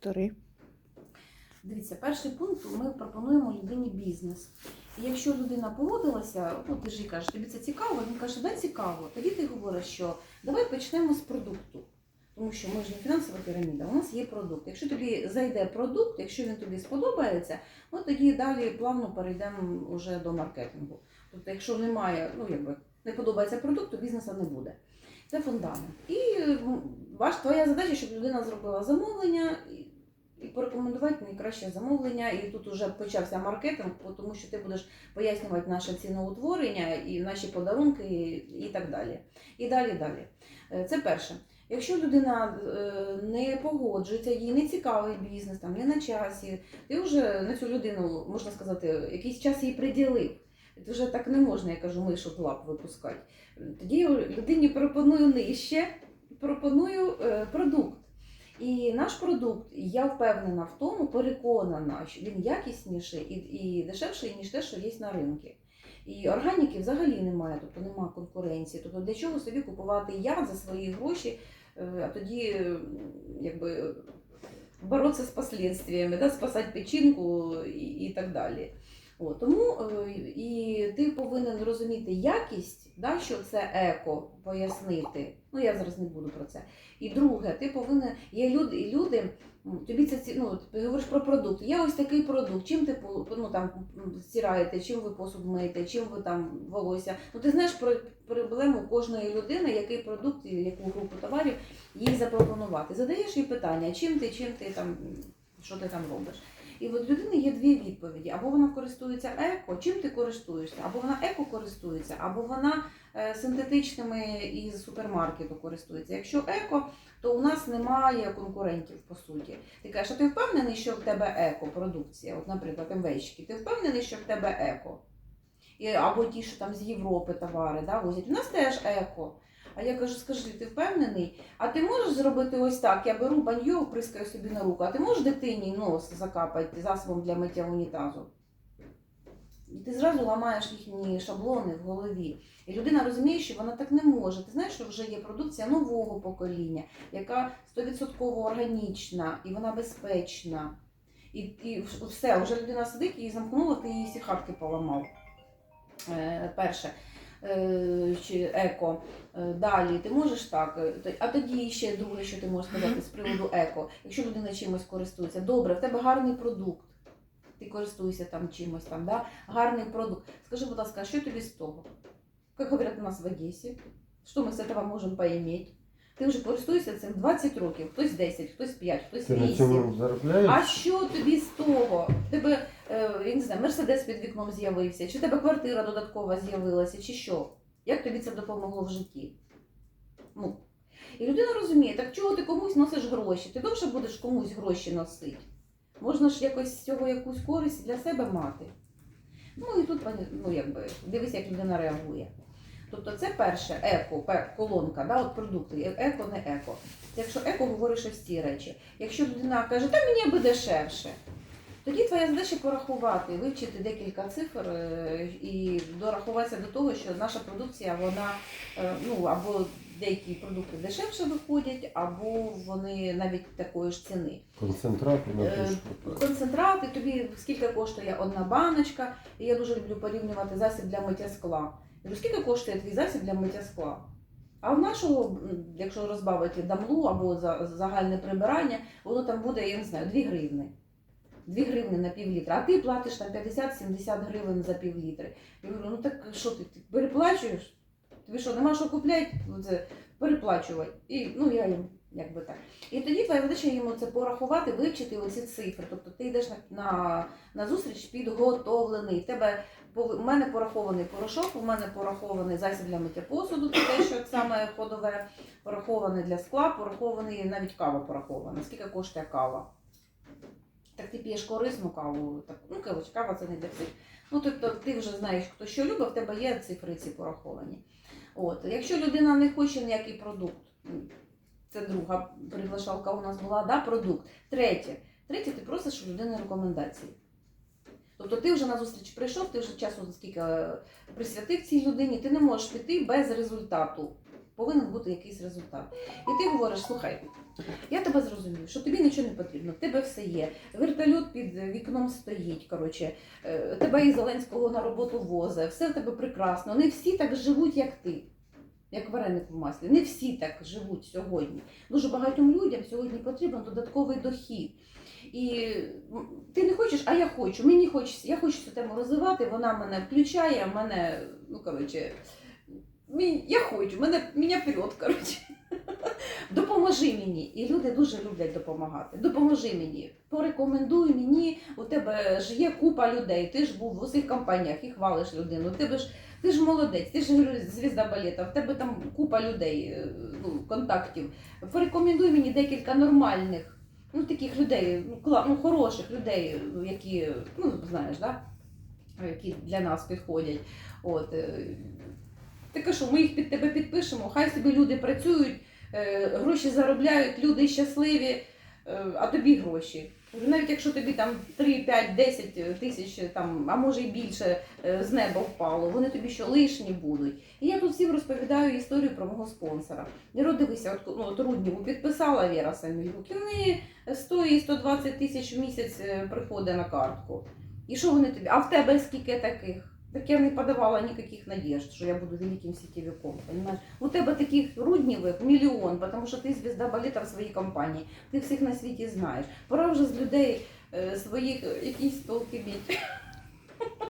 Повтори. Дивіться, перший пункт ми пропонуємо людині бізнес. І якщо людина погодилася, ну ти ж їй кажеш, тобі це цікаво, він каже, да цікаво. Тоді ти говориш, що давай почнемо з продукту. Тому що ми ж не фінансова піраміда, у нас є продукт. Якщо тобі зайде продукт, якщо він тобі сподобається, ми тоді далі плавно перейдемо вже до маркетингу. Тобто, якщо немає, ну якби не подобається продукт, то бізнесу не буде. Це фундамент. І ваш твоя задача, щоб людина зробила замовлення і- порекомендувати найкраще замовлення. І тут вже почався маркетинг, тому що ти будеш пояснювати наше ціноутворення і наші подарунки, і, і так далі. І далі далі. Е, Це перше. Якщо людина е, не погоджується, їй не цікавий бізнес, там не на часі, ти вже на цю людину, можна сказати, якийсь час їй приділив. Це вже так не можна, я кажу, мишу в лап випускати. Тоді людині пропоную нижче, пропоную е, продукт. І наш продукт, я впевнена в тому, переконана, що він якісніший і, і дешевший, ніж те, що є на ринку. І органіки взагалі немає, тобто немає конкуренції. Тобто для чого собі купувати яд за свої гроші, е, а тоді якби боротися з последствиями, да, спасати печінку і, і так далі. О, тому е, і ти повинен розуміти якість, да, що це еко, пояснити. Ну я зараз не буду про це. І друге, ти повинен. Є люди, люди, тобі це ну, ти говориш про продукт. Є ось такий продукт. Чим ти ну, там стираєте, чим ви посуд миєте, чим ви там волосся. Ну ти знаєш про проблему кожної людини, який продукт і яку групу товарів їй запропонувати. Задаєш їй питання, чим ти, чим ти там, що ти там робиш. І от людини є дві відповіді: або вона користується еко, чим ти користуєшся, або вона еко користується, або вона е, синтетичними із супермаркету користується. Якщо еко, то у нас немає конкурентів по суті. Ти кажеш, а ти впевнений, що в тебе еко продукція? От, наприклад, МВЧки, ти впевнений, що в тебе еко? Або ті, що там з Європи товари да, возять. У нас теж еко. А я кажу, скажи, ти впевнений? А ти можеш зробити ось так? Я беру баньо, прискаю собі на руку, а ти можеш дитині нос закапати засобом для миття унітазу? І ти зразу ламаєш їхні шаблони в голові. І людина розуміє, що вона так не може. Ти знаєш, що вже є продукція нового покоління, яка 100% органічна і вона безпечна. І, і все, вже людина сидить і замкнула, ти її всі хатки поламав. Е, перше. Е, чи еко. Е, Далі ти можеш так. е, А тоді ще друге, що ти можеш сказати з приводу еко. Якщо людина чимось користується, добре, в тебе гарний продукт. Ти користуєшся там чимось там, да? гарний продукт. Скажи, будь ласка, що тобі з того? Як говорять у нас в Одесі, що ми з цього можемо поіметь? Ти вже користуєшся цим 20 років, хтось 10, хтось 5, хтось Ти на 8. цьому заробляєш? А що тобі з того? Тебе е, я не знаю, мерседес під вікном з'явився, чи тебе квартира додаткова з'явилася, чи що? Як тобі це допомогло в житті? Ну. І людина розуміє, так чого ти комусь носиш гроші? Ти довше будеш комусь гроші носити. Можна ж якось з цього якусь користь для себе мати. Ну і тут ну, якби, дивись, як людина реагує. Тобто це перше еко, колонка, да, от продукти, е- еко, не еко. Якщо еко говориш ось ці речі. Якщо людина каже, та мені аби дешевше, тоді твоя задача порахувати, вивчити декілька цифр е, і дорахуватися до того, що наша продукція, вона е, ну або деякі продукти дешевше виходять, або вони навіть такої ж ціни. Концентрати на Е. Концентрати, тобі скільки коштує одна баночка, і я дуже люблю порівнювати засіб для миття скла. Я кажу, скільки коштує твій засіб для миття скла? А в нашого, якщо розбавити дамлу або за- загальне прибирання, воно там буде, я не знаю, 2 гривни. 2 гривни на пів літра, а ти платиш там 50-70 гривень за пів літри. Я говорю, ну так що ти, ти переплачуєш? Тобі що, нема що купляти? Ну, переплачувати. І ну я їм якби так. І тоді твоя задача йому це порахувати, вивчити оці цифри. Тобто ти йдеш на, на, на зустріч підготовлений. Тебе у мене порахований порошок, у мене порахований засіб для миття посуду, це те, що саме ходове, порахований для скла, порахований навіть кава порахована. Скільки коштує кава? Так ти п'єш корисну каву, так, ну коротше, кава це не для всіх. Ну, тобто ти вже знаєш, хто що любить, в тебе є цифри ці пораховані. От. Якщо людина не хоче ніякий продукт, це друга приглашалка у нас була, да, продукт. Третє. Третє, ти просиш у людини рекомендації. Тобто ти вже на зустріч прийшов, ти вже часу скільки е, присвятив цій людині, ти не можеш піти без результату. Повинен бути якийсь результат. І ти говориш, слухай, я тебе зрозумів, що тобі нічого не потрібно, в тебе все є. Вертольот під вікном стоїть. Коротше, е, тебе і Зеленського на роботу возить, все в тебе прекрасно. Не всі так живуть, як ти. Як вареник в маслі. Не всі так живуть сьогодні. Дуже багатьом людям сьогодні потрібен додатковий дохід. І ти не хочеш, а я хочу. Мені хочеться, я хочу цю тему розвивати, вона мене включає, мене, ну коротше, я хочу, мене мене вперед, коротше. Допоможи мені. І люди дуже люблять допомагати. Допоможи мені. Порекомендуй мені, у тебе ж є купа людей, ти ж був в усіх компаніях і хвалиш людину. Ти ж ти ж молодець, ти ж звізда балета, в тебе там купа людей, е, ну, контактів. Порекомендуй мені декілька нормальних, ну таких людей, ну, ну хороших людей, які, ну знаєш, да? які для нас підходять. От. Е, Таке, що ми їх під тебе підпишемо, хай собі люди працюють, е, гроші заробляють, люди щасливі, е, а тобі гроші. Навіть якщо тобі там 3, 5, 10 тисяч, там, а може й більше е, з неба впало, вони тобі що лишні будуть. І я тут всім розповідаю історію про мого спонсора. Іро, дивися, от, ну, от Рудніву підписала Віра Самілюк, і в неї 100 і 120 тисяч в місяць е, приходить на картку. І що вони тобі? А в тебе скільки таких? Так я не подавала ніяких надіжд, що я буду великим. Понимаешь? У тебе таких руднівих мільйон, тому що ти звізда балета в своїй компанії. Ти всіх на світі знаєш. Пора вже з людей е, своїх якісь толки біть.